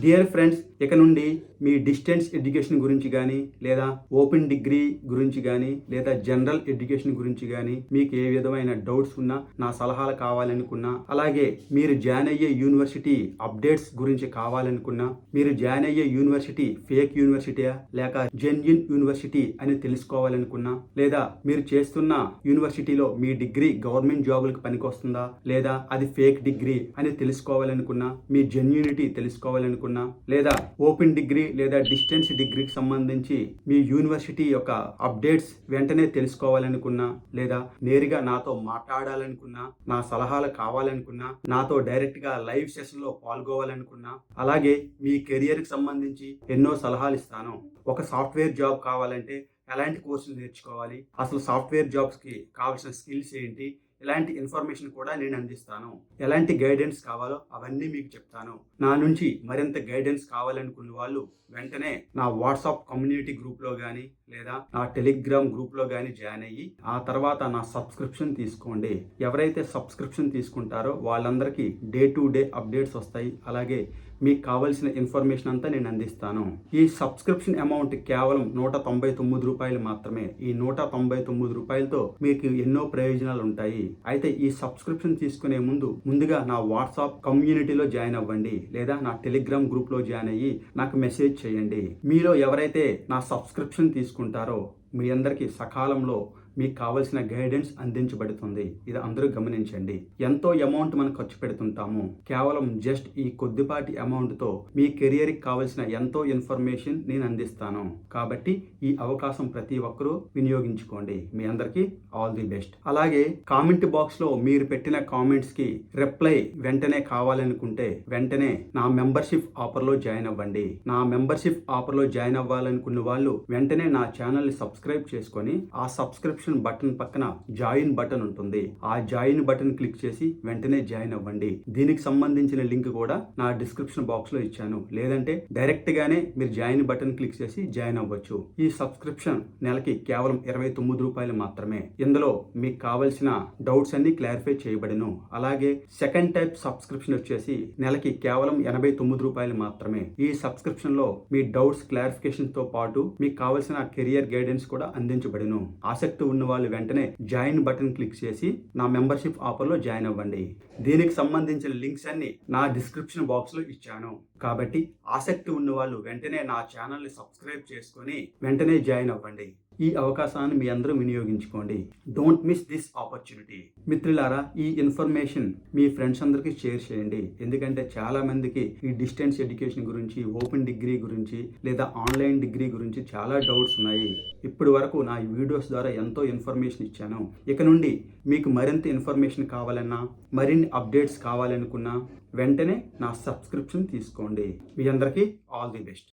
Dear friends ఇక నుండి మీ distance education గురించి కానీ లేదా ఓపెన్ డిగ్రీ గురించి కానీ లేదా జనరల్ ఎడ్యుకేషన్ గురించి కానీ మీకు ఏ విధమైన డౌట్స్ ఉన్నా నా సలహాలు కావాలనుకున్నా అలాగే మీరు జాయిన్ అయ్యే యూనివర్సిటీ అప్డేట్స్ గురించి కావాలనుకున్నా మీరు జాయిన్ అయ్యే యూనివర్సిటీ ఫేక్ యూనివర్సిటీయా లేక జెన్యున్ యూనివర్సిటీ అని తెలుసుకోవాలనుకున్నా లేదా మీరు చేస్తున్న యూనివర్సిటీలో మీ డిగ్రీ గవర్నమెంట్ జాబులకు పనికొస్తుందా లేదా అది ఫేక్ డిగ్రీ అని తెలుసుకోవాలనుకున్నా మీ జెన్యూనిటీ తెలుసుకోవాలనుకున్నా లేదా ఓపెన్ డిగ్రీ లేదా డిస్టెన్స్ డిగ్రీకి సంబంధించి మీ యూనివర్సిటీ యొక్క అప్డేట్స్ వెంటనే తెలుసుకోవాలనుకున్నా లేదా నేరుగా నాతో మాట్లాడాలనుకున్నా నా సలహాలు కావాలనుకున్నా నాతో డైరెక్ట్గా లైవ్ సెషన్లో పాల్గొవాలనుకున్నా అలాగే మీ కెరియర్కి సంబంధించి ఎన్నో సలహాలు ఇస్తాను. ఒక సాఫ్ట్వేర్ జాబ్ కావాలంటే ఎలాంటి కోర్సులు నేర్చుకోవాలి? అసలు సాఫ్ట్వేర్ జాబ్స్కి కావాల్సిన స్కిల్స్ ఏంటి? ఎలాంటి ఇన్ఫర్మేషన్ కూడా నేను అందిస్తాను. ఎలాంటి గైడెన్స్ కావాలో అవన్నీ మీకు చెప్తాను. నా నుంచి మరింత గైడెన్స్ కావాలనుకున్న వాళ్ళు వెంటనే నా వాట్సాప్ కమ్యూనిటీ గ్రూప్లో కానీ లేదా నా టెలిగ్రామ్ గ్రూప్లో కానీ జాయిన్ అయ్యి ఆ తర్వాత నా సబ్స్క్రిప్షన్ తీసుకోండి. ఎవరైతే సబ్స్క్రిప్షన్ తీసుకుంటారో వాళ్ళందరికీ డే టు డే అప్డేట్స్ వస్తాయి. అలాగే మీకు కావలసిన ఇన్ఫర్మేషన్ అంతా నేను అందిస్తాను. ఈ సబ్స్క్రిప్షన్ అమౌంట్ కేవలం నూట తొంభై తొమ్మిది రూపాయలు మాత్రమే. ఈ నూట తొంభై తొమ్మిది రూపాయలతో మీకు ఎన్నో ప్రయోజనాలు ఉంటాయి. అయితే ఈ సబ్స్క్రిప్షన్ తీసుకునే ముందు ముందుగా నా వాట్సాప్ కమ్యూనిటీలో జాయిన్ అవ్వండి. లేదా నా టెలిగ్రామ్ గ్రూప్లో జాయిన్ అయ్యి నాకు మెసేజ్ చేయండి. మీలో ఎవరైతే నా సబ్స్క్రిప్షన్ తీసుకుంటారో మీ అందరికీ సకాలంలో మీకు కావలసిన గైడెన్స్ అందించబడుతుంది. ఇది అందరూ గమనించండి. ఎంతో అమౌంట్ మనం ఖర్చు పెడుతుంటాము. కేవలం జస్ట్ ఈ కొద్దిపాటి అమౌంట్తో మీ కెరియర్కి కావలసిన ఎంతో ఇన్ఫర్మేషన్ నేను అందిస్తాను. కాబట్టి ఈ అవకాశం ప్రతి ఒక్కరూ వినియోగించుకోండి. మీ అందరికీ ఆల్ ది బెస్ట్ అలాగే కామెంట్ బాక్స్లో మీరు పెట్టిన కామెంట్స్కి రిప్లై వెంటనే కావాలనుకుంటే వెంటనే నా మెంబర్షిప్ ఆఫర్లో జాయిన్ అవ్వండి. నా మెంబర్షిప్ ఆఫర్లో జాయిన్ అవ్వాలనుకున్న వాళ్ళు వెంటనే నా ఛానల్ సబ్స్క్రైబ్ సబ్స్క్రైబ్ చేసుకొని ఆ సబ్స్క్రిప్షన్ బటన్ పక్కన జాయిన్ బటన్ ఉంటుంది. ఆ జాయిన్ బటన్ క్లిక్ చేసి వెంటనే జాయిన్ అవ్వండి. దీనికి సంబంధించిన లింక్ కూడా నా డిస్క్రిప్షన్ బాక్స్లో ఇచ్చాను. లేదంటే డైరెక్ట్ గానే మీరు జాయిన్ బటన్ క్లిక్ చేసి జాయిన్ అవ్వచ్చు. ఈ సబ్స్క్రిప్షన్ నెలకి కేవలం ఇరవై తొమ్మిది రూపాయలు మాత్రమే. ఇందులో మీకు కావలసిన డౌట్స్ అన్ని క్లారిఫై చేయబడను. అలాగే సెకండ్ టైప్ సబ్స్క్రిప్షన్ వచ్చేసి నెలకి కేవలం ఎనభై తొమ్మిది రూపాయలు మాత్రమే. ఈ సబ్స్క్రిప్షన్లో మీ డౌట్స్ క్లారిఫికేషన్తో పాటు మీకు కావలసిన కెరియర్ గైడెన్స్ కూడా అందించబడును. ఆసక్తి ఉన్న వాళ్ళు వెంటనే జాయిన్ బటన్ క్లిక్ చేసి నా మెంబర్షిప్ ఆఫర్లో జాయిన్ అవ్వండి. దీనికి సంబంధించిన లింక్స్ అన్ని నా డిస్క్రిప్షన్ బాక్స్లో ఇచ్చాను. కాబట్టి ఆసక్తి ఉన్న వాళ్ళు వెంటనే నా ఛానల్ని సబ్స్క్రైబ్ చేసుకొని వెంటనే జాయిన్ అవ్వండి. ఈ అవకాశాన్ని మీ అందరూ వినియోగించుకోండి. డోంట్ మిస్ దిస్ ఆపర్చునిటీ మిత్రులారా ఈ ఇన్ఫర్మేషన్ మీ ఫ్రెండ్స్ అందరికీ షేర్ చేయండి. ఎందుకంటే చాలా మందికి ఈ డిస్టెన్స్ ఎడ్యుకేషన్ గురించి ఓపెన్ డిగ్రీ గురించి లేదా ఆన్లైన్ డిగ్రీ గురించి చాలా డౌట్స్ ఉన్నాయి. ఇప్పటి వరకు నా ఈ వీడియోస్ ద్వారా ఎంతో ఇన్ఫర్మేషన్ ఇచ్చాను. ఇక నుండి మీకు మరింత ఇన్ఫర్మేషన్ కావాలన్నా మరిన్ని అప్డేట్స్ కావాలనుకున్నా వెంటనే నా సబ్స్క్రిప్షన్ తీసుకోండి. మీ అందరికీ ఆల్ ది బెస్ట్